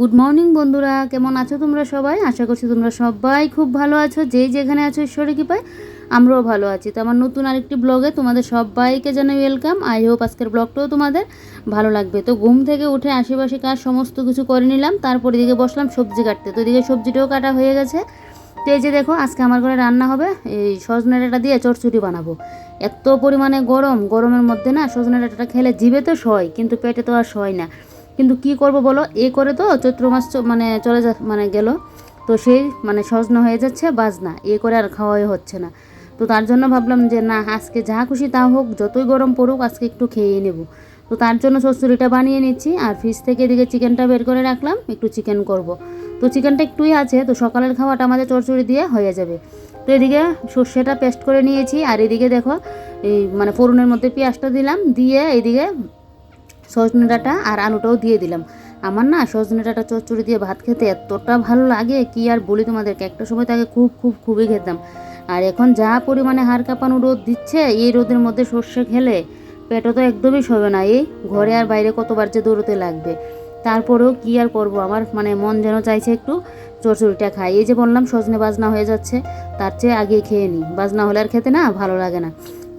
Good morning বন্ধুরা। কেমন আছো তোমরা সবাই? আশা করছি তোমরা সবাই খুব ভালো আছো। যেই যেখানে আছো ঈশ্বরে কি পাই আমরাও ভালো আছি। তো আমার নতুন আরেকটি ব্লগে তোমাদের সবাইকে জানাই ওয়েলকাম আই হোপ আজকের ব্লগটাও তোমাদের ভালো লাগবে। তো ঘুম থেকে উঠে আশেপাশে কাজ সমস্ত কিছু করে নিলাম। তারপর এদিকে বসলাম সবজি কাটতে। তো এদিকে সবজিটাও কাটা হয়ে গেছে। তো এই যে দেখো, আজকে আমার ঘরে রান্না হবে। এই সজনে ডাঁটা দিয়ে চটচুটি বানাবো। এত পরিমাণে গরম। গরমের মধ্যে না সজনে ডাঁটাটা খেলে জিভে তো সয়, কিন্তু পেটে তো আর সয় না। কিন্তু কি করব বলো? এ করে তো চৈত্র মাস মানে চলে যা মানে গেল। তো সেই মানে সজনা হয়ে যাচ্ছে, বাজনা। এ করে আর খাওয়াই হচ্ছে না। তো তার জন্য ভাবলাম যে, না, আজকে যা খুশি তা হোক, যতই গরম পড়ুক, আজকে একটু খেয়ে নেব। তো তার জন্য চচ্চড়িটা বানিয়ে নিচ্ছি, আর ফ্রিজ থেকে এদিকে চিকেনটা বের করে রাখলাম, একটু চিকেন করব। তো চিকেনটা একটুই আছে, তো সকালের খাওয়াটা আমাদের চচ্চড়ি দিয়ে হয়ে যাবে। তো এদিকে সর্ষেটা পেস্ট করে নিয়েছি, আর এদিকে দেখো, এই মানে ফোড়নের মধ্যে পেঁয়াজটা দিলাম, দিয়ে এদিকে সজনে ডাঁটা আর আলুটাও দিয়ে দিলাম। আমার না সজনে ডাঁটা চচ্চড়ি দিয়ে ভাত খেতে এতটা ভালো লাগে কি আর বলি তোমাদেরকে, একটা সময় তাকে খুব খুব, খুবই খেতাম। আর এখন যা পরিমাণে হাড় কাঁপানো রোদ দিচ্ছে, এই রোদের মধ্যে সর্ষে খেলে পেটও তো একদমই সবে না। এই ঘরে আর বাইরে কতবার যে দৌড়তে লাগবে। তারপরেও কি আর করব? আমার মানে মন যেন চাইছে একটু চচ্চড়িটা খাই। এই যে বললাম, সজনে বাজনা হয়ে যাচ্ছে, তার চেয়ে আগে খেয়ে নিই। বাজনা হলে আর খেতে না ভালো লাগে না।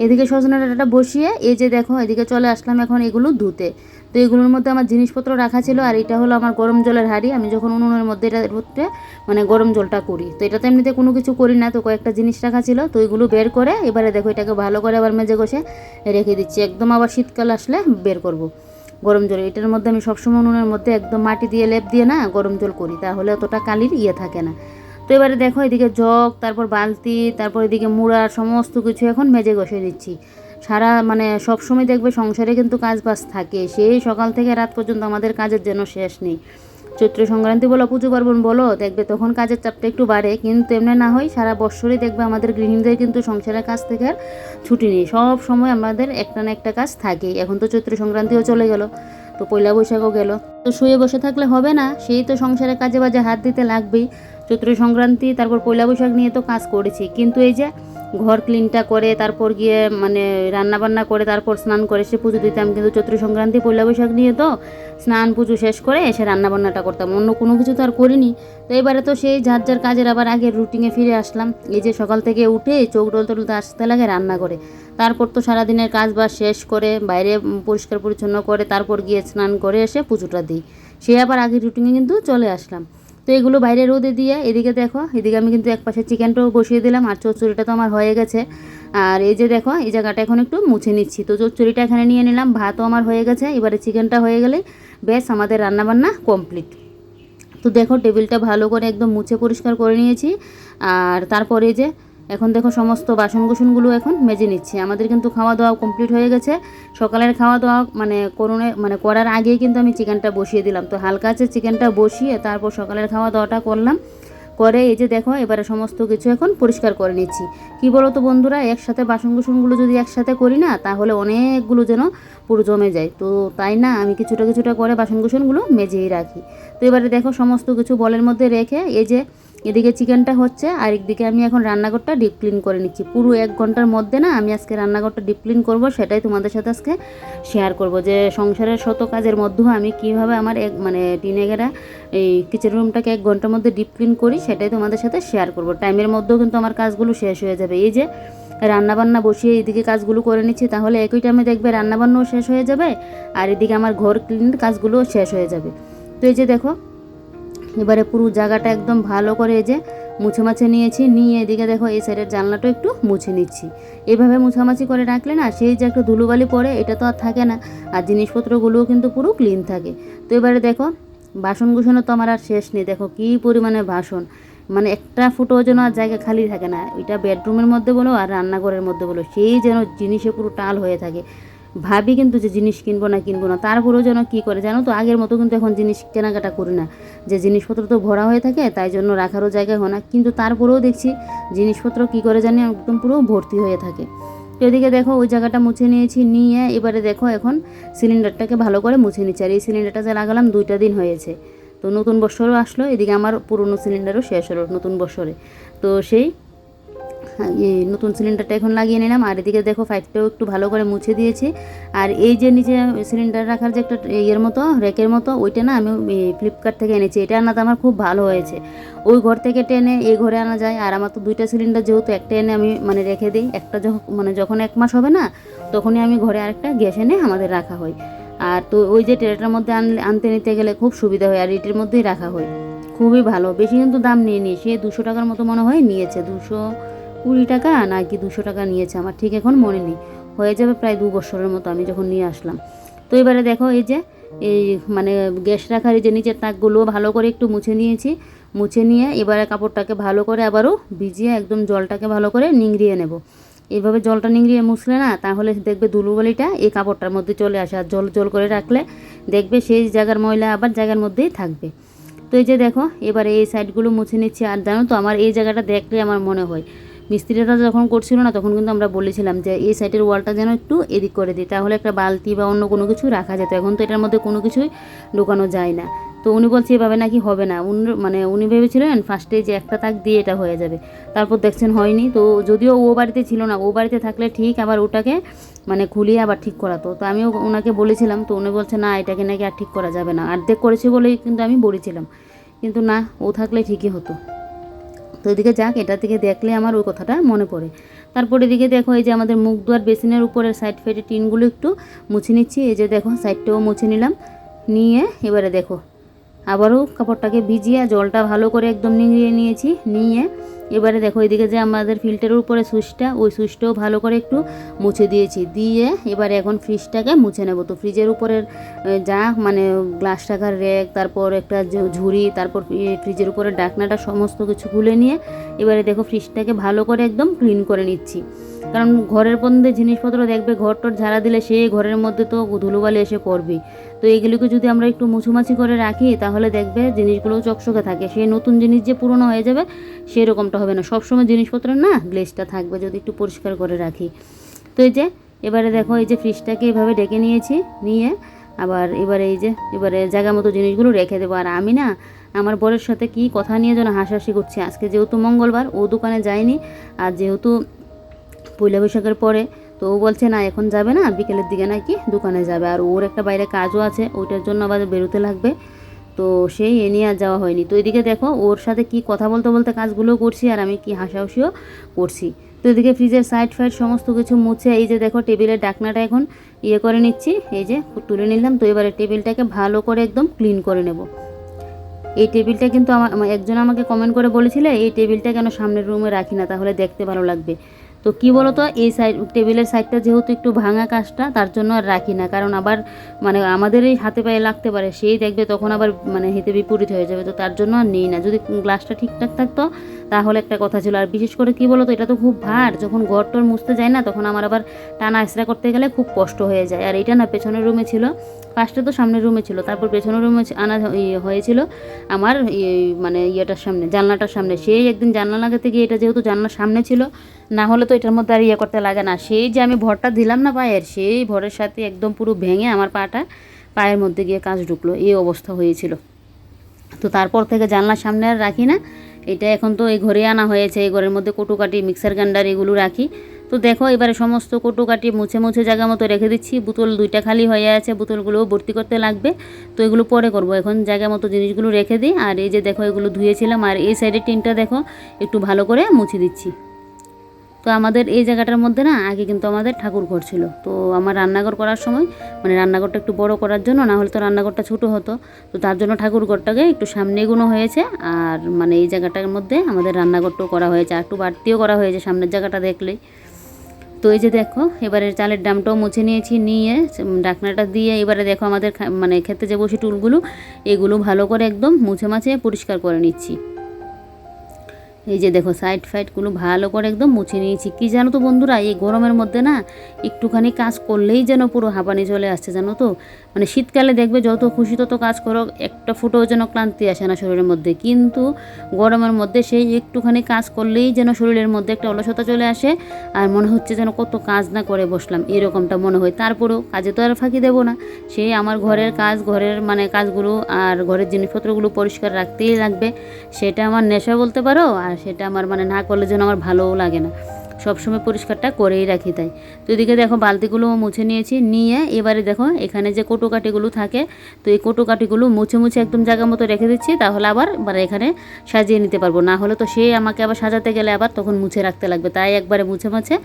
এদিকে সজনে ডাঁটাটা বসিয়ে, এই যে দেখো, এদিকে চলে আসলাম এখন এগুলো ধুতে। তো এগুলোর মধ্যে আমার জিনিসপত্র রাখা ছিল, আর এটা হলো আমার গরম জলের হাঁড়ি। আমি যখন উনুনের মধ্যে এটা মধ্যে মানে গরম জলটা করি। তো এটাতে এমনিতে কোনো কিছু করি না, তো কয়েকটা জিনিস রাখা ছিল। তো এগুলো বের করে, এবারে দেখো এটাকে ভালো করে আবার মেজে ঘষে রেখে দিচ্ছি। একদম আবার শীতকাল আসলে বের করব। গরম জল। এটার মধ্যে আমি সবসময় উনুনের মধ্যে একদম মাটি দিয়ে লেপ দিয়ে না গরম জল করি, তাহলে অতটা কালির ইয়ে থাকে না। তো এবারে দেখো, এদিকে জগ, তারপর বালতি, তারপর এদিকে মুড়া, সমস্ত কিছু এখন মেজে ঘষে দিচ্ছি। সারা মানে সব সময় দেখবে সংসারে কিন্তু কাজ বাজ থাকে। সেই সকাল থেকে রাত পর্যন্ত আমাদের কাজের যেন শেষ নেই। চৈত্র সংক্রান্তি বলো, পুজো পার্বণ বলো, দেখবে তখন কাজের চাপটা একটু বাড়ে। কিন্তু এমনি না হয় সারা বছরই দেখবে আমাদের গৃহিণীদের কিন্তু সংসারের কাজ থেকে আর ছুটি নেই। সব সময় আমাদের একটা না একটা কাজ থাকেই। এখন তো চৈত্র সংক্রান্তিও চলে গেল। তো পয়লা বৈশাখও গেল। তো শুয়ে বসে থাকলে হবে না, সেই তো সংসারের কাজে বাজে হাত দিতে লাগবেই। চৈত্র সংক্রান্তি, তারপর পয়লা বৈশাখ নিয়ে তো কাজ করেছি। কিন্তু এই যে ঘর ক্লিনটা করে, তারপর গিয়ে মানে রান্না বান্না করে, তারপর স্নান করে, সে পুজো দিতাম। কিন্তু চৈত্র সংক্রান্তি, পয়লা বৈশাখ নিয়ে তো স্নান, পুজো শেষ করে এসে রান্না বান্নাটা করতাম। অন্য কোনো কিছু তো আর করিনি। তো এবারে তো সেই যার যার কাজের আবার আগের রুটিনে ফিরে আসলাম। এই যে সকাল থেকে উঠে চোখ ডলতে ডলতে আসতে লাগে রান্না করে তারপর তো সারাদিনের কাজ বাজ শেষ করে বাইরে পরিষ্কার পরিচ্ছন্ন করে তারপর গিয়ে স্নান করে এসে পুজোটা দিই। সে আবার আগের রুটিনে কিন্তু চলে আসলাম। তো এগুলো বাইরে রোদে দিয়ে, এদিকে দেখো, এদিকে আমি কিন্তু এক পাশে চিকেনটাও বসিয়ে দিলাম আর চচ্চড়িটা তো আমার হয়ে গেছে। আর এই যে দেখো, এই জায়গাটা এখন একটু মুছে নিচ্ছি। তো চচ্চড়িটা এখানে নিয়ে নিলাম, ভাতও আমার হয়ে গেছে, এবারে চিকেনটা হয়ে গেলে ব্যাস আমাদের রান্নাবান্না কমপ্লিট তো দেখো, টেবিলটা ভালো করে একদম মুছে পরিষ্কার করে নিয়েছি। আর তারপরে যে এখন দেখো সমস্ত বাসন কুসনগুলো এখন মেজে নিচ্ছে। আমাদের কিন্তু খাওয়া দাওয়া কমপ্লিট হয়ে গেছে। সকালের খাওয়া দাওয়া মানে করুনে মানে করার আগেই কিন্তু আমি চিকেনটা বসিয়ে দিলাম। তো হালকা আছে চিকেনটা বসিয়ে তারপর সকালের খাওয়া দাওয়াটা করলাম। করে এই যে দেখো, এবারে সমস্ত কিছু এখন পরিষ্কার করে নিচ্ছি। কি বলো তো বন্ধুরা, একসাথে বাসন কুসনগুলো যদি একসাথে করি না, তাহলে অনেকগুলো যেন পুরো জমে যায়। তো তাই না, আমি কিছুটা কিছুটা করে বাসন কুসনগুলো মেজেই রাখি। তো এবারে দেখো সমস্ত কিছু বলের মধ্যে রেখে এই যে এদিকে চিকেনটা হচ্ছে, আর একদিকে আমি এখন রান্নাঘরটা ডিপ ক্লিন করে নিচ্ছি। পুরো এক ঘণ্টার মধ্যে না আমি আজকে রান্নাঘরটা ডিপ ক্লিন করব, সেটাই তোমাদের সাথে আজকে শেয়ার করব। যে সংসারের শত কাজের মধ্যেও আমি কীভাবে আমার এক মানে টিনেগেরা এই কিচেন রুমটাকে এক ঘণ্টার মধ্যে ডিপ ক্লিন করি, সেটাই তোমাদের সাথে শেয়ার করব। টাইমের মধ্যেও কিন্তু আমার কাজগুলো শেষ হয়ে যাবে। এই যে রান্নাবান্না বসিয়ে এদিকে কাজগুলো করে নিচ্ছি, তাহলে একই টাইমে দেখবে রান্নাবান্নাও শেষ হয়ে যাবে, আর এদিকে আমার ঘর ক্লিন কাজগুলোও শেষ হয়ে যাবে। তো এই যে দেখো এবারে পুরো জায়গাটা একদম ভালো করে যে মুছে মাছে নিয়েছি। নিয়ে এদিকে দেখো এই সাইডের জানলাটা একটু মুছে নিচ্ছি। এভাবে মুছামাছি করে রাখলে না সেই যে একটা ধুলোবালি পড়ে, এটা তো আর থাকে না। আর জিনিসপত্রগুলোও কিন্তু পুরো ক্লিন থাকে। তো এবারে দেখো, বাসন কুসনও তো আমার আর শেষ নেই। দেখো কী পরিমাণে বাসন। মানে একটা ফুটো যেন আর জায়গা খালি থাকে না। এটা বেডরুমের মধ্যে বলো আর রান্নাঘরের মধ্যে বলো, সেই যেন জিনিসে পুরো টাল হয়ে থাকে। ভাবি কিন্তু যে জিনিস কিনবো না কিনবো না। তারপরেও যেন কী করে জানো তো? আগের মতো কিন্তু এখন জিনিস কেনাকাটা করি না। যে জিনিসপত্র তো ভরা হয়ে থাকে, তাই জন্য রাখারও জায়গা হয় না। কিন্তু তারপরেও দেখছি জিনিসপত্র কী করে জানি একদম পুরো ভর্তি হয়ে থাকে। তো এদিকে দেখো, ওই জায়গাটা মুছে নিয়েছি, নিয়ে এবারে দেখো এখন সিলিন্ডারটাকে ভালো করে মুছে নিচ্ছি। আর এই সিলিন্ডারটা যে লাগালাম, দুইটা দিন হয়েছে। তো নতুন বছরও আসলো, এদিকে আমার পুরনো সিলিন্ডারও শেষ হলো নতুন বছরে। তো সেই নতুন সিলিন্ডারটা এখন লাগিয়ে নিলাম। আর এদিকে দেখো পাইপটাও একটু ভালো করে মুছে দিয়েছি। আর এই যে নিচে সিলিন্ডার রাখার যে একটা ইয়ের মতো, রেকের মতো, ওইটা না আমি ফ্লিপকার্ট থেকে এনেছি। এটা আনাতে আমার খুব ভালো হয়েছে। ওই ঘর থেকে টেনে এই ঘরে আনা যায়। আর আমার তো দুইটা সিলিন্ডার যেহেতু, একটা এনে আমি মানে রেখে দিই। একটা যখন মানে যখন এক মাস হবে না, তখনই আমি ঘরে আরেকটা গ্যাস এনে আমাদের রাখা হয়। আর তো ওই যে ট্রেটার মধ্যে আনলে, আনতে নিতে গেলে খুব সুবিধা হয়। আর এটির মধ্যেই রাখা হয়। খুবই ভালো। বেশি কিন্তু দাম নিয়ে নি সে দুশো টাকার মতো মনে হয় নিয়েছে। দুশো কুড়ি টাকা নাকি দুশো টাকা নিয়েছে আমার, ঠিক এখন মনে নেই। হয়ে যাবে প্রায় দু বছরের মতো আমি যখন নিয়ে আসলাম। তো এবারে দেখো এই যে, এই মানে গ্যাস রাখার যে নিচের তাকগুলো ভালো করে একটু মুছে নিয়েছি। মুছে নিয়ে এবারে কাপড়টাকে ভালো করে আবারও ভিজিয়ে একদম জলটাকে ভালো করে নিংড়িয়ে নেব। এইভাবে জলটা নিংড়িয়ে মুছলে না, তাহলে দেখবে ধুলোবালিটা এই কাপড়টার মধ্যে চলে আসে। আর জল জল করে রাখলে দেখবে সেই জায়গার ময়লা আবার জায়গার মধ্যেই থাকবে। তো এই যে দেখো, এবারে এই সাইডগুলো মুছে নিচ্ছি। আর জানো তো, আমার এই জায়গাটা দেখলে আমার মনে হয় মিস্ত্রিটা যখন করছিল না, তখন কিন্তু আমরা বলেছিলাম যে, এই সাইডের ওয়ালটা যেন একটু এদিক করে দিই তাহলে একটা বালতি বা অন্য কোনো কিছু রাখা যেত। এখন তো এটার মধ্যে কোনো কিছুই ঢোকানো যায় না। তো উনি বলছে, এভাবে নাকি হবে না। উনি মানে উনি ভেবেছিলেন ফার্স্টে যে একটা তাক দিয়ে এটা হয়ে যাবে। তারপর দেখছেন হয়নি। তো যদিও ও বাড়িতে ছিল না, ও বাড়িতে থাকলে ঠিক আবার ওটাকে মানে খুলিয়ে আবার ঠিক করাতো। তো আমিও ওনাকে বলেছিলাম, তো উনি বলছে, না, এটাকে নাকি আর ঠিক করা যাবে না। অর্ধেক করেছে বলেই কিন্তু আমি বলেছিলাম। কিন্তু না, ও থাকলে ঠিকই হতো। তো এদিকে যাক, এটা থেকে দেখলে আমার ওই কথাটা মনে পড়ে। তারপরে এদিকে দেখো, এই যে আমাদের মুখ দুয়ার বেসিনের উপরের সাইড ফেটে টিনগুলো একটু মুছে নিচ্ছি। এই যে দেখো সাইডটাও মুছে নিলাম। নিয়ে এবারে দেখো আবারও কাপড়টাকে ভিজিয়ে জলটা ভালো করে একদম নিংড়িয়ে নিয়েছি, নিয়ে এবারে দেখো এদিকে যে আমাদের ফিল্টারের উপরে সুইচটা, ওই সুইচটাও ভালো করে একটু মুছে দিয়েছি। দিয়ে এবারে এখন ফ্রিজটাকে মুছে নেব। তো ফ্রিজের উপরের যা মানে গ্লাস টাকার র্যাক তারপর একটা ঝুড়ি, তারপর ফ্রিজের উপরে ডাকনাটা সমস্ত কিছু খুলে নিয়ে এবারে দেখো ফ্রিজটাকে ভালো করে একদম ক্লিন করে নিচ্ছি। কারণ ঘরের মধ্যে জিনিসপত্র দেখবে, ঘর টর ঝাড়া দিলে সেই ঘরের মধ্যে তো ধুলোবালি এসে পড়বেই। তো এগুলিকে যদি আমরা একটু মুছুমাছি করে রাখি, তাহলে দেখবে জিনিসগুলো চকচকে থাকে। সেই নতুন জিনিস যে পুরনো হয়ে যাবে, সেরকমটা হবে না। সবসময় জিনিসপত্র না গ্লেজটা থাকবে, যদি একটু পরিষ্কার করে রাখি। তো এই যে, এবারে দেখো, এই যে ফ্রিজটাকে এভাবে ডেকে নিয়েছি, নিয়ে আবার এবারে এই যে, এবারে জায়গা মতো জিনিসগুলো রেখে দেবো। আর আমি না, আমার বরের সাথে কি কথা নিয়ে যেন হাসাহাসি করছি। আজকে যেহেতু মঙ্গলবার, ও দোকানে যায়নি। আর যেহেতু পয়লা বৈশাখের পরে, তো ও বলছে, না, এখন যাবে না, বিকেলের দিকে নাকি দোকানে যাবে। আর ওর একটা বাইরে কাজও আছে, ওইটার জন্য আবার বেরোতে লাগবে। তো সেই এ নিয়ে আর যাওয়া হয়নি। তো এদিকে দেখো, ওর সাথে কি কথা বলতে বলতে কাজগুলো করছি, আর আমি কি হাসাহাসিও করছি। তো এদিকে ফ্রিজের সাইড ফাইড সমস্ত কিছু মুছে, এই যে দেখো টেবিলের ডাকনাটা এখন ইয়ে করে নিচ্ছি, এই যে তুলে নিলাম। তো এবারে টেবিলটাকে ভালো করে একদম ক্লিন করে নেব। এই টেবিলটা কিন্তু আমার, একজন আমাকে কমেন্ট করে বলেছিলে, এই টেবিলটা কেন সামনের রুমে রাখি না, তাহলে দেখতে ভালো লাগবে। তো কি বলতো, এই সাইড টেবিলের সাইডটা যেহেতু একটু ভাঙা কাজটা, তার জন্য আর রাখি না। কারণ আবার মানে আমাদেরই হাতে পায়ে লাগতে পারে, সেই দেখবে তখন আবার মানে হেতে বিপরীত হয়ে যাবে। তো তার জন্য আর নেই না। যদি গ্লাসটা ঠিকঠাক থাকতো তাহলে একটা কথা ছিল, আর বিশেষ করে কি বলতো, এটা তো খুব ভার, যখন ঘর টর মুছতে যায় না, তখন আমার আবার টানা আশ্রা করতে গেলে খুব কষ্ট হয়ে যায়। আর এটা না, পেছনের রুমে ছিল ফার্স্টে তো সামনের রুমে ছিল, তারপর পেছনের রুমে আনা ইয়ে হয়েছিল আমার, ইয়ে- মানে ইয়েটার সামনে, জানলাটার সামনে। সেই একদিন জানলা লাগাতে গিয়ে এটা যেহেতু জানলার সামনে ছিল, না হলে তো এটার মধ্যে আর ইয়ে করতে লাগে না। সেই যে আমি ভরটা দিলাম না পায়ের, সেই ভরের সাথে একদম পুরো ভেঙে আমার পাটা পায়ের মধ্যে গিয়ে কাজ ঢুকলো, এই অবস্থা হয়েছিল। তো তারপর থেকে জানলার সামনে আর রাখি না। এটা এখন তো এই ঘরে আনা হয়েছে, এই ঘরের মধ্যে কটুকাটি মিক্সার গ্রাইন্ডার এগুলো রাখি। তো দেখো, এবারে সমস্ত কটুকাটি মুছে মুছে জায়গা মতো রেখে দিচ্ছি। বোতল দুইটা খালি হয়ে আছে, বোতলগুলোও ভর্তি করতে লাগবে। তো এগুলো পরে করব। এখন জায়গা মতো জিনিসগুলো রেখে দিই। আর এই যে দেখো, এগুলো ধুয়েছিলাম। আর এই সাইডের টিনটা দেখো, একটু ভালো করে মুছে দিচ্ছি। তো আমাদের এই জায়গাটার মধ্যে না, আগে কিন্তু আমাদের ঠাকুর ঘর ছিল। তো আমার রান্নাঘর করার সময় মানে রান্নাঘরটা একটু বড় করার জন্য, না হলে তো রান্নাঘরটা ছোটো হতো। তো তার জন্য ঠাকুর ঘরটাকে একটু সামনে এগুনো হয়েছে। আর মানে এই জায়গাটার মধ্যে আমাদের রান্নাঘরটাও করা হয়েছে। আর একটু বাড়তিও করা হয়েছে সামনের জায়গাটা দেখলেই। তো এই যে দেখো, এবারে চালের ডামটাও মুছে নিয়েছি, নিয়ে ডাকনাটা দিয়ে এবারে দেখো আমাদের মানে খেতে যে বসে টুলগুলো, এগুলো ভালো করে একদম মুছে মাছে পরিষ্কার করে নিচ্ছি। এই যে দেখো সাইড ফাইডগুলো ভালো করে একদম মুছে নিয়েছি। কি জানো তো বন্ধুরা, এই গরমের মধ্যে না, একটুখানি কাজ করলেই যেন পুরো হাঁপানি চলে আসছে, জানো তো? মানে শীতকালে দেখবে যত খুশি তত কাজ করো, একটা ফুটোও যেন ক্লান্তি আসে না শরীরের মধ্যে। কিন্তু গরমের মধ্যে সেই একটুখানি কাজ করলেই যেন শরীরের মধ্যে একটা অলসতা চলে আসে, আর মনে হচ্ছে যেন কত কাজ না করে বসলাম, এরকমটা মনে হয়। তারপরেও কাজে তো আর ফাঁকি দেবো না। সেই আমার ঘরের কাজ, ঘরের মানে কাজগুলো আর ঘরের জিনিসপত্রগুলো পরিষ্কার রাখতেই লাগবে। সেটা আমার নেশা বলতে পারো, আর সেটা আমার মানে না করলে যেন আমার ভালোও লাগে না। সবসময় পরিষ্কারটা করেই রাখি তাই। তো এদিকে দেখো বালতিগুলো মুছে নিয়েছি, নিয়ে এবারে দেখো এখানে যে কোটোকাটিগুলো থাকে, তো এই কোটোকাটিগুলো মুছে মুছে একদম জায়গা মতো রেখে দিচ্ছি, তাহলে আবার মানে এখানে সাজিয়ে নিতে পারব। না হলে তো সে আমাকে আবার সাজাতে গেলে আবার তখন মুছে রাখতে লাগবে, তাই একবারে মুছে মুছে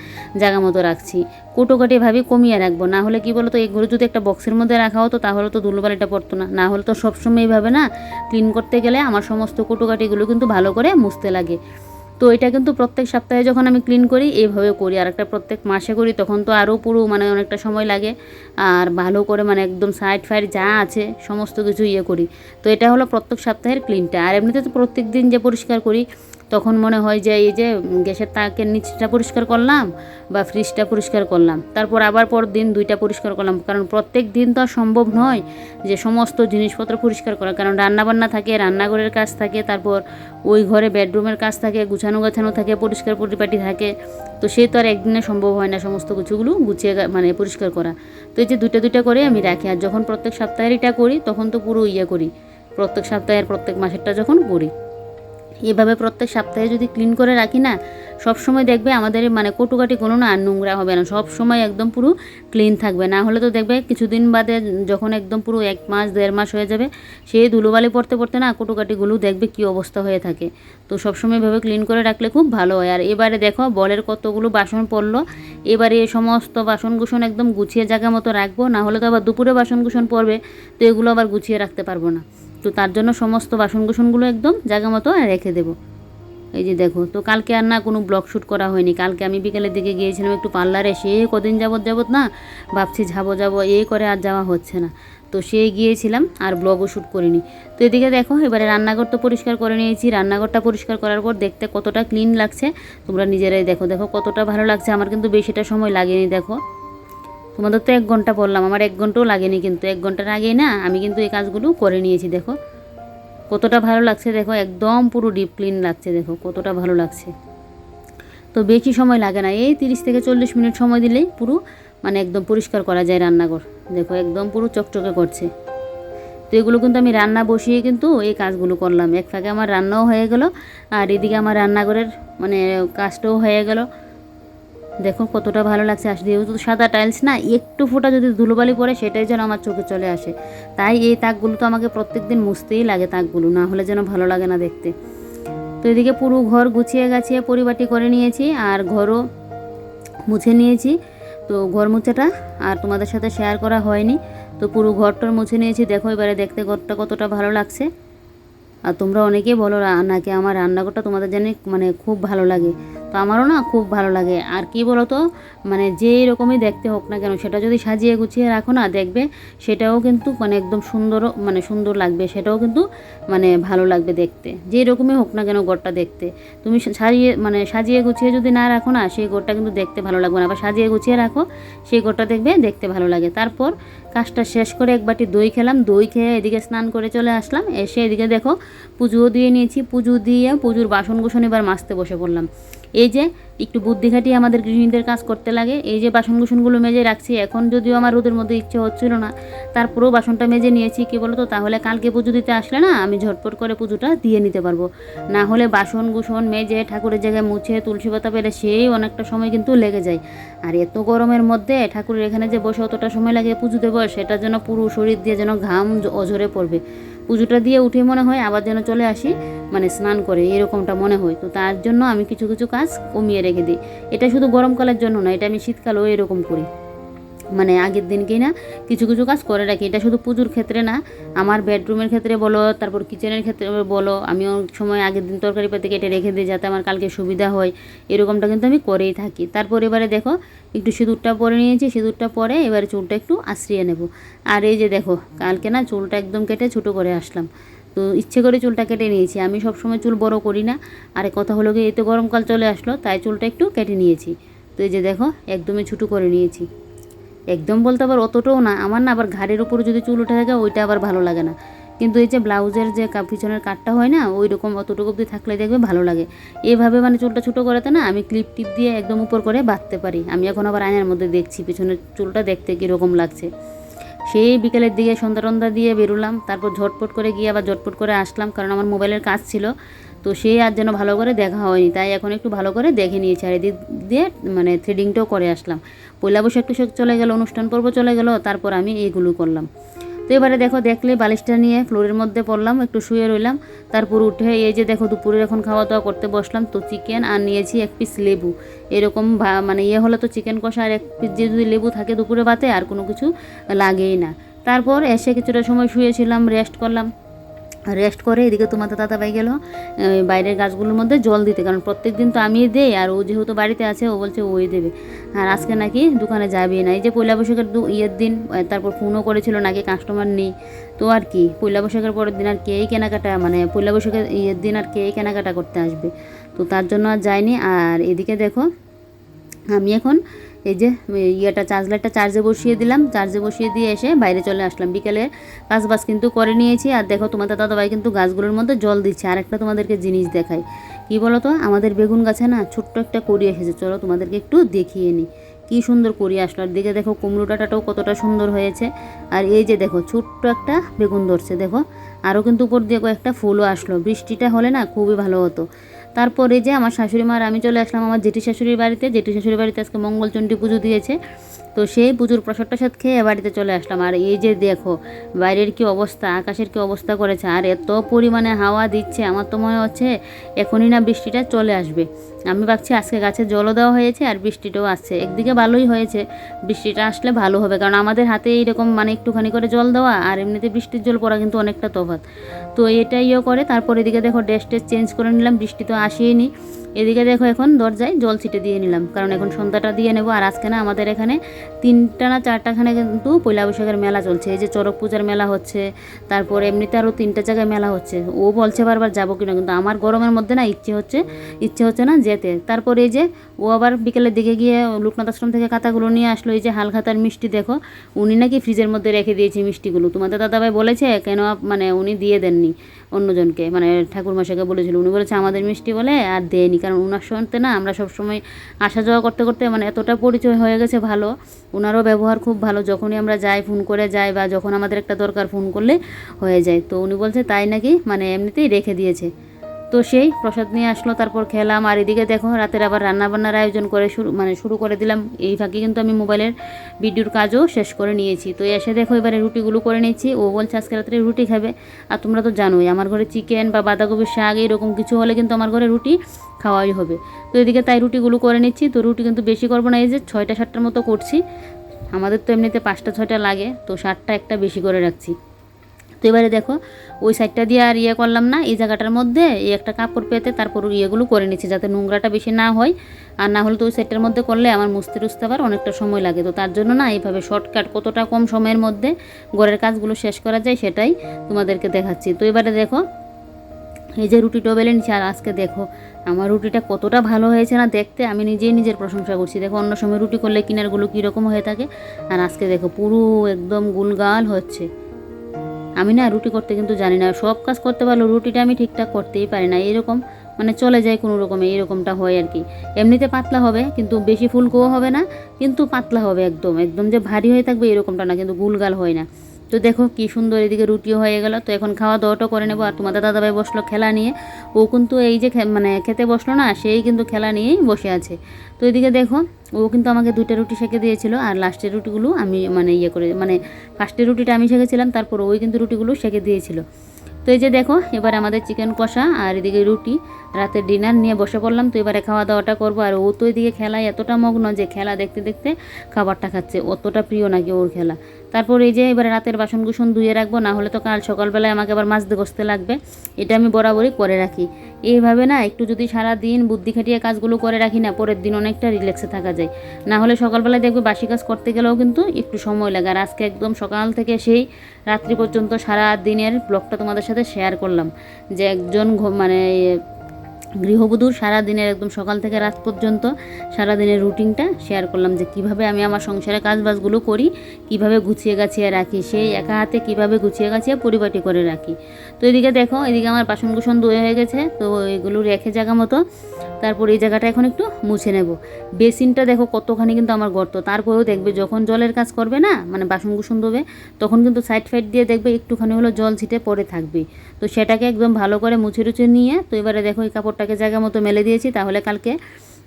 জায়গা মতো রাখছি। কোটোকাটি ভাবি কমিয়ে রাখব, না হলে কি বলতো, এগুলো যদি একটা বক্সের মধ্যে রাখা হতো তাহলে তো ধুলোবালিটা পড়তো না। না হলে তো সবসময় এইভাবে না ক্লিন করতে গেলে আমার সমস্ত কোটোকাটিগুলো কিন্তু ভালো করে মুছতে লাগে। তো এটা কিন্তু প্রত্যেক সপ্তাহে যখন আমি ক্লিন করি এইভাবে করি। আর একটা প্রত্যেক মাসে করি, তখন তো আরও পুরো মানে অনেকটা সময় লাগে। আর ভালো করে মানে একদম সাইড ফাইড যা আছে, সমস্ত কিছু ইয়ে করি। তো এটা হলো প্রত্যেক সপ্তাহের ক্লিনটা আর এমনিতে তো প্রত্যেক দিন যে পরিষ্কার করি তখন মনে হয় যে এই যে গ্যাসের তাকের নিচটা পরিষ্কার করলাম বা ফ্রিজটা পরিষ্কার করলাম। তারপর আবার পর দিন দুইটা পরিষ্কার করলাম। কারণ প্রত্যেক দিন তো আর সম্ভব নয় যে সমস্ত জিনিসপত্র পরিষ্কার করা। কারণ রান্নাবান্না থাকে, রান্নাঘরের কাজ থাকে, তারপর ওই ঘরে বেডরুমের কাজ থাকে, গুছানো গাছানো থাকে, পরিষ্কার পরিপাটি থাকে। তো সে তো আর একদিনে সম্ভব হয় না সমস্ত কিছুগুলো গুছিয়ে মানে পরিষ্কার করা। তো এই যে দুইটা দুইটা করে আমি রাখি। আর যখন প্রত্যেক সপ্তাহের এটা করি, তখন তো পুরো ইয়ে করি। প্রত্যেক সপ্তাহের প্রত্যেক মাসেরটা যখন করি। এভাবে প্রত্যেক সপ্তাহে যদি ক্লিন করে রাখি না সব সময় দেখবে আমাদের মানে কটুকাটি কোনো না আর নোংরা হবে না। সব সময় একদম পুরো ক্লিন থাকবে। না হলে তো দেখবে কিছুদিন বাদে যখন একদম পুরো এক মাস, দেড় মাস হয়ে যাবে, সেই ধুলোবালি পড়তে পড়তে না কটুকাটিগুলো দেখবে কি অবস্থা হয়ে থাকে। তো সবসময় এভাবে ক্লিন করে রাখলে খুব ভালো হয়। আর এবারে দেখো বলের কতগুলো বাসন পড়ল। এবারে সমস্ত বাসন কুসন একদম গুছিয়ে জায়গা মতো রাখব, না হলে তো আবার দুপুরে বাসন কুসন পড়বে, তো এগুলো আবার গুছিয়ে রাখতে পারব না। তো তার জন্য সমস্ত বাসন কুসনগুলো একদম জায়গা মতো রেখে দেবো। এই যে দেখো, তো কালকে আর না কোনো ব্লগ শ্যুট করা হয়নি। কালকে আমি বিকেলের দিকে গিয়েছিলাম একটু পার্লারে, সে কদিন যাবত যাবত না ভাবছি যাব যাব এই করে আর যাওয়া হচ্ছে না। তো সে গিয়েছিলাম, আর ব্লগও শ্যুট করিনি। তো এদিকে দেখো, এবারে রান্নাঘর তো পরিষ্কার করে নিয়েছি। রান্নাঘরটা পরিষ্কার করার পর দেখতে কতটা ক্লিন লাগছে, তোমরা নিজেরাই দেখো। দেখো কতটা ভালো লাগছে, আমার কিন্তু বেশিটা সময় লাগেনি, দেখো। তোমাদের তো এক ঘণ্টা পড়লাম আমার এক ঘন্টাও লাগেনি কিন্তু, এক ঘণ্টার আগেই না আমি কিন্তু এই কাজগুলো করে নিয়েছি, দেখো। কতটা ভালো লাগছে, দেখো, একদম পুরো ডিপ ক্লিন লাগছে, দেখো, কতটা ভালো লাগছে। তো বেশি সময় লাগে না, এই তিরিশ থেকে চল্লিশ মিনিট সময় দিলেই পুরো মানে একদম পরিষ্কার করা যায় রান্নাঘর, দেখো, একদম পুরো চকচকে করছে। তো এগুলো কিন্তু আমি রান্না বসিয়ে কিন্তু এই কাজগুলো করলাম, এক ফাঁকে আমার রান্নাও হয়ে গেল, আর এদিকে আমার রান্নাঘরের মানে কাজটাও হয়ে গেল। দেখো কতটা ভালো লাগছে আসলে, যেহেতু সাদা টাইলস না, একটু ফোঁটা যদি ধুলোবালি পড়ে, সেটাই যেন আমার চোখে চলে আসে। তাই এই তাকগুলো তো আমাকে প্রত্যেক দিন মুছতেই লাগে তাকগুলো, না হলে যেন ভালো লাগে না দেখতে। তো এদিকে পুরো ঘর গুছিয়ে গাছিয়ে পরিপাটি করে নিয়েছি, আর ঘরও মুছে নিয়েছি। তো ঘর মুছাটা আর তোমাদের সাথে শেয়ার করা হয়নি। তো পুরো ঘরটার মুছে নিয়েছি, দেখো এবারে দেখতে ঘরটা কতটা ভালো লাগছে। আর তোমরা অনেকেই বলো নাকি আমার রান্নাঘরটা তোমাদের জানি মানে খুব ভালো লাগে। তো আমারও না খুব ভালো লাগে। আর কি বলো তো মানে যে রকমই দেখতে হোক না কেন, সেটা যদি সাজিয়ে গুছিয়ে রাখো না, দেখবে সেটাও কিন্তু মানে একদম সুন্দর মানে সুন্দর লাগবে, সেটাও কিন্তু মানে ভালো লাগবে দেখতে। যে রকমই হোক না কেন ঘরটা দেখতে। তুমি সাজিয়ে মানে সাজিয়ে গুছিয়ে যদি না রাখো না, সেই ঘরটা কিন্তু দেখতে ভালো লাগবে না। আবার সাজিয়ে গুছিয়ে রাখো, সেই ঘরটা দেখবে দেখতে ভালো লাগে। তারপর কাজটা শেষ করে এক বাটি দই খেলাম। দই খেয়ে এদিকে স্নান করে চলে আসলাম। এসে এদিকে দেখো পুজোও দিয়ে নিয়েছি। পুজো দিয়ে পুজোর বাসন কুসন এবার মাজতে বসে পড়লাম। এই যে, একটু বুদ্ধি খাটিয়ে আমাদের গৃহিণীদের কাজ করতে লাগে। এই যে বাসন কুসনগুলো মেজে রাখছি, এখন যদিও আমার রোদের মধ্যে ইচ্ছে হচ্ছিল না, তারপরেও বাসনটা মেজে নিয়েছি, কি বলতো? তাহলে কালকে পুজো দিতে আসলে না, আমি ঝটপট করে পুজোটা দিয়ে নিতে পারব। না হলে বাসন কুসন মেজে ঠাকুরের জায়গায় মুছে তুলসী পাতা পেলে সেই অনেকটা সময় কিন্তু লেগে যায়। আর এত গরমের মধ্যে ঠাকুরের এখানে যে বসে অতটা সময় লাগে পুজো দেবো সেটার জন্য পুরো শরীর দিয়ে যেন ঘাম অঝরে পড়বে। পুজোটা দিয়ে উঠে মনে হয় আবার যেন চলে আসি মানে স্নান করে, এরকমটা মনে হয়। তো তার জন্য আমি কিছু কিছু কাজ কমিয়ে রেখে দিই। এটা শুধু গরমকালের জন্য না, এটা আমি শীতকালেও এরকম করি। মানে আগের দিনকেই না, কিছু কিছু কাজ করে রাখি। এটা শুধু পুজোর ক্ষেত্রে না, আমার বেডরুমের ক্ষেত্রে বলো, তারপর কিচেনের ক্ষেত্রে বলো, আমি অনেক সময় আগের দিন তরকারি পাতি কেটে রেখে দিই যাতে আমার কালকে সুবিধা হয়। এরকমটা কিন্তু আমি করেই থাকি। তারপর এবারে দেখো, একটু সিঁদুরটা পরে নিয়েছি, সিঁদুরটা পরে এবারে চুলটা একটু আশ্রিয়ে নেব। আর এই যে দেখো, কালকে না চুলটা একদম কেটে ছোটো করে আসলাম। তো ইচ্ছে করে চুলটা কেটে নিয়েছি। আমি সবসময় চুল বড় করি না। আর কথা হলো গিয়ে এই তো গরমকাল চলে আসলো, তাই চুলটা একটু কেটে নিয়েছি। তো এই যে দেখো, একদমই ছোটো করে নিয়েছি। একদম বলতে আবার অতটাও না। আমার না আবার ঘাড়ের উপরে যদি চুল উঠে থাকে, ওইটা আবার ভালো লাগে না। কিন্তু এই যে ব্লাউজের যে পিছনের কাটটা হয় না ওই রকম অতটুকু অব্দি থাকলে দেখবে ভালো লাগে। এভাবে মানে চুলটা ছোটো করাতে না, আমি ক্লিপ টিপ দিয়ে একদম উপর করে বাঁধতে পারি। আমি এখন আবার আয়নার মধ্যে দেখছি, পিছনের চুলটা দেখতে কীরকম লাগছে। সেই বিকেলের দিকে সন্ধ্যা টন্ধা দিয়ে বেরোলাম, তারপর ঝটপট করে গিয়ে আবার ঝটপট করে আসলাম, কারণ আমার মোবাইলের কাজ ছিল। তো সে আর যেন ভালো করে দেখা হয়নি, তাই এখন একটু ভালো করে দেখে নিয়েছি। আর এদিক দিয়ে মানে থ্রেডিংটাও করে আসলাম। পয়লা বৈশাখ টুশাক চলে গেল, অনুষ্ঠান পর্ব চলে গেল, তারপর আমি এইগুলো করলাম। তো এবারে দেখো, দেখলে বালিশটা নিয়ে ফ্লোরের মধ্যে পড়লাম, একটু শুয়ে রইলাম। তারপর উঠে এই যে দেখো দুপুরে এখন খাওয়া দাওয়া করতে বসলাম। তো চিকেন আর নিয়েছি এক পিস লেবু। এরকম মানে ইয়ে হলে তো চিকেন কষা আর এক পিস যে যদি লেবু থাকে দুপুরে ভাতে, আর কোনো কিছু লাগেই না। তারপর এসে কিছুটা সময় শুয়েছিলাম রেস্ট করলাম। রেস্ট করে এদিকে তোমার দাদা ভাই গেল বাইরের গাছগুলোর মধ্যে জল দিতে। কারণ প্রত্যেক দিন তো আমি দেই, আর ও যেহেতু বাড়িতে আছে, ও বলছে ওই দেবে। আর আজকে নাকি দোকানে যাবেই না। এই যে পয়লা বৈশাখের দু ইয়ের দিন তারপর ফোনও করেছিল নাকি কাস্টমার নেই। তো আর কি পয়লা বৈশাখের পরের দিন আর কেই কেনাকাটা মানে পয়লা বৈশাখের ইয়ের দিন আর কেই কেনাকাটা করতে আসবে। তো তার জন্য আর যায়নি আর এদিকে দেখো, আমি এখন এই যে ইয়েটা চার্জ লাইটটা চার্জে বসিয়ে দিলাম। চার্জে বসিয়ে দিয়ে এসে বাইরে চলে আসলাম। বিকেলে কাজ বাজ কিন্তু করে নিয়েছি। আর দেখো তোমাদের দাদাভাই কিন্তু গাছগুলোর মধ্যে জল দিচ্ছে। আর একটা তোমাদেরকে জিনিস দেখাই। কী বলো তো আমাদের বেগুন গাছে না ছোট্ট একটা করি এসেছে। চলো তোমাদেরকে একটু দেখিয়ে নিই কী সুন্দর করি আসলো। আর দিকে দেখো কুমড়ো ডাঁটাটাও কতটা সুন্দর হয়েছে। আর এই যে দেখো ছোট্ট একটা বেগুন ধরছে, দেখো। আরও কিন্তু উপর দিয়ে কয়েকটা ফুলও আসলো। বৃষ্টিটা হলে না খুবই ভালো হতো। তারপরে যে আমার শাশুড়ি মার, আমি চলে আসলাম আমার জেঠি শাশুড়ির বাড়িতে। জেঠি শাশুড়ির বাড়িতে আজকে মঙ্গলচণ্ডী পুজো দিয়েছে। তো সেই পুজোর প্রসাদ টসাদ খেয়ে বাড়িতে চলে আসলাম। আর এই যে দেখো, বাইরের কি অবস্থা, আকাশের কি অবস্থা করেছে, আর এত পরিমাণে হাওয়া দিচ্ছে, আমার তো মনে হচ্ছে এখনই না বৃষ্টিটা চলে আসবে। আমি ভাবছি আজকে গাছে জলও দেওয়া হয়েছে আর বৃষ্টিটাও আসছে। একদিকে ভালোই হয়েছে, বৃষ্টিটা আসলে ভালো হবে, কারণ আমাদের হাতে এইরকম মানে একটুখানি করে জল দেওয়া, আর এমনিতে বৃষ্টির জল পড়া কিন্তু অনেকটা তফাৎ। তো এটাইও করে, তারপর এদিকে দেখো ড্রেস টেস চেঞ্জ করে নিলাম, বৃষ্টি তো আসেইনি এদিকে দেখো এখন দরজায় জল ছিটে দিয়ে নিলাম। কারণ এখন সন্ধ্যাটা দিয়ে নেব, আর আজকে না আমাদের এখানে তিনটা না চারটাখানে কিন্তু পয়লা বৈশাখের মেলা চলছে। এই যে চড়ক পূজার মেলা হচ্ছে, তারপর এমনিতে আরও তিনটা জায়গায় মেলা হচ্ছে। ও বলছে বারবার যাব কিনা, কিন্তু আমার গরমের মধ্যে না ইচ্ছে হচ্ছে ইচ্ছে হচ্ছে না যেতে। তারপর এই যে ও আবার বিকেলের দিকে গিয়ে লোকনাথ আশ্রম থেকে খাতাগুলো নিয়ে আসলো। এই যে হাল খাতার মিষ্টি দেখো, উনি নাকি ফ্রিজের মধ্যে রেখে দিয়েছে মিষ্টিগুলো। তোমাদের দাদাভাই বলেছে, কেন মানে উনি দিয়ে দেননি। অন্যজনকে। মানে ঠাকুর মশাইকে বলেছিল। উনি বলেছে, আমাদের মিষ্টি বলে আর দেয়নি। কারণ ওনার শুনতে না, আমরা সবসময় আসা যাওয়া করতে করতে মানে এতটা পরিচয় হয়ে গেছে ভালো। ওনারও ব্যবহার খুব ভালো। যখনই আমরা যাই ফোন করে যাই বা যখন আমাদের একটা দরকার ফোন করলে হয়ে যায়। তো উনি বলছে, তাই নাকি? মানে এমনিতেই রেখে দিয়েছে। তো সেই প্রসাদ নিয়ে আসলো, তারপর খেলাম। আর এদিকে দেখো, রাতের আবার রান্না বান্নার আয়োজন করে শুরু মানে শুরু করে দিলাম। এই ফাঁকে কিন্তু আমি মোবাইলের ভিডিওর কাজও শেষ করে নিয়েছি। তো এসে দেখো, এবারে রুটিগুলো করে নিয়েছি। ও বলছে, আজকে রাত্রে রুটি খাবে। আর তোমরা তো জানোই, আমার ঘরে চিকেন বা বাঁধাকপির শাক, এরকম কিছু হলে কিন্তু আমার ঘরে রুটি খাওয়াই হবে। তো এদিকে তাই রুটিগুলো করে নিচ্ছি। তো রুটি কিন্তু বেশি করব না, এই যে ছয়টা, সাতটার মতো করছি। আমাদের তো এমনিতে পাঁচটা, ছয়টা লাগে। তো সাতটা একটা বেশি করে রাখছি। তো এবারে দেখো, ওই সাইডটা দিয়ে আর ইয়ে করলাম না, এই জায়গাটার মধ্যে এই একটা কাপড় পেতে তারপর ইয়েগুলো করে নিচ্ছি যাতে নোংরাটা বেশি না হয়। আর না হলে তো ওই সাইডটার মধ্যে করলে আমার মুছতে টুছতে আবার অনেকটা সময় লাগে। তো তার জন্য না এইভাবে শর্টকাট কতটা কম সময়ের মধ্যে ঘরের কাজগুলো শেষ করা যায় সেটাই তোমাদেরকে দেখাচ্ছি। তো এবারে দেখো, এই যে রুটিটা বেলে নিচ্ছি আর আজকে দেখো আমার রুটিটা কতটা ভালো হয়েছে না দেখতে, আমি নিজেই নিজের প্রশংসা করছি। দেখো, অন্য সময় রুটি করলে কিনারগুলো কীরকম হয়ে থাকে। আর আজকে দেখো পুরো একদম গুলগাল হচ্ছে। আমি না রুটি করতে কিন্তু জানি না। সব কাজ করতে পারলেও রুটিটা আমি ঠিকঠাক করতেই পারি না। এরকম মানে চলে যায় কোনো রকমে, এরকমটা হয় আর কি। এমনিতে পাতলা হবে, কিন্তু বেশি ফুলকোও হবে না, কিন্তু পাতলা হবে একদম। একদম যে ভারী হয়ে থাকবে এরকমটা না, কিন্তু গুলগাল হয় না। তো দেখো কি সুন্দর এদিকে রুটিও হয়ে গেল। তো এখন খাওয়া দাওয়াটা করে নেব। আর তোমাদের দাদাভাই বসল খেলা নিয়ে। ও কিন্তু এই যে মানে খেতে বসল না, সেই কিন্তু খেলা নিয়েই বসে আছে। তো এদিকে দেখো, ও কিন্তু আমাকে দুইটা রুটি সেঁকে দিয়েছিল। আর লাস্টের রুটিগুলো আমি মানে ইয়ে করে মানে ফার্স্টের রুটিটা আমি সেঁকেছিলাম, তারপর ওই কিন্তু রুটিগুলো সেঁকে দিয়েছিল। তো এই যে দেখো, এবার আমাদের চিকেন কষা আর এদিকে রুটি। রাতের ডিনার নিয়ে বসে পড়লাম, তো এবারে খাওয়া দাওয়াটা করব। আর ও তো এদিকে খেলায় এতটা মগ্ন যে খেলা দেখতে দেখতে খাবারটা খাচ্ছে। অতটা প্রিয় নাকি ওর খেলা। তারপর এই যে এবারে রাতের বাসন কুসন ধুয়ে রাখব, না হলে তো কাল সকালবেলায় আমাকে আবার মাছতে কষতে লাগবে। এটা আমি বরাবরই করে রাখি। এইভাবে না একটু যদি সারা দিন বুদ্ধি খাটিয়ে কাজগুলো করে রাখি না, পরের দিন অনেকটা রিল্যাক্সে থাকা যায়। না হলে সকালবেলায় দেখবে বাসি কাজ করতে গেলেও কিন্তু একটু সময় লাগে। আর আজকে একদম সকাল থেকে সেই রাত্রি পর্যন্ত সারা দিনের ব্লগটা তোমাদের সাথে শেয়ার করলাম। যে একজন মানে গৃহবধূর সারা দিনের একদম সকাল থেকে রাত পর্যন্ত সারা দিনের রুটিনটা শেয়ার করলাম যে কীভাবে আমি আমার সংসারে কাজবাজগুলো করি, কীভাবে গুছিয়ে গাছিয়ে রাখি, সেই একা হাতে কীভাবে গুছিয়ে গাছিয়ে পরিপাটি করে রাখি। তো এদিকে দেখো, এদিকে আমার বাসন কুসন ধুয়ে হয়ে গেছে, তো এগুলো রেখে জায়গা মতো, তারপর এই জায়গাটা এখন একটু মুছে নেব। বেসিনটা দেখো কতখানি কিন্তু আমার গর্ত, তারপরেও দেখবে যখন জলের কাজ করবে না মানে বাসন কুসন ধোবে, তখন কিন্তু সাইড ফাইড দিয়ে দেখবে একটুখানি হলো জল ছিটে পড়ে থাকবে। তো সেটাকে একদম ভালো করে মুছে টুছে নিয়ে, তো এবারে দেখো এই কাপড়টাকে জায়গা মতো মেলে দিয়েছি, তাহলে কালকে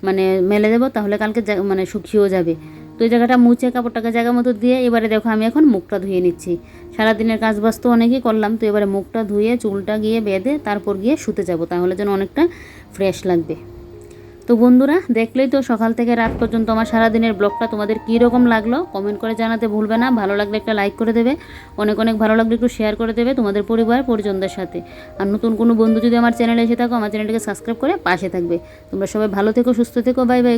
মানে মেলে দেবো, তাহলে কালকে মানে শুকিয়েও যাবে। তো ওই জায়গাটা মুছে কাপড়টাকে জায়গা মতো দিয়ে এবারে দেখো আমি এখন মুখটা ধুয়ে নিচ্ছি। সারাদিনের কাজ বাজ তো অনেকই করলাম, তো এবারে মুখটা ধুয়ে, চুলটা গিয়ে বেঁধে তারপর গিয়ে শুতে যাব, তাহলে যেন অনেকটা ফ্রেশ লাগবে। তো বন্ধুরা, দেখলেই তো সকাল থেকে রাত পর্যন্ত আমার সারাদিনের ব্লগটা তোমাদের কী রকম লাগল? কমেন্ট করে জানাতে ভুলবে না। ভালো লাগলে একটা লাইক করে দেবে। অনেক অনেক ভালো লাগলে একটু শেয়ার করে দেবে তোমাদের পরিবার, পরিজনদের সাথে। আর নতুন কোনো বন্ধু যদি আমার চ্যানেলে এসে থাকো, আমার চ্যানেলটিকে সাবস্ক্রাইব করে পাশে থাকবে। তোমরা সবাই ভালো থেকো, সুস্থ থেকো বাই বাই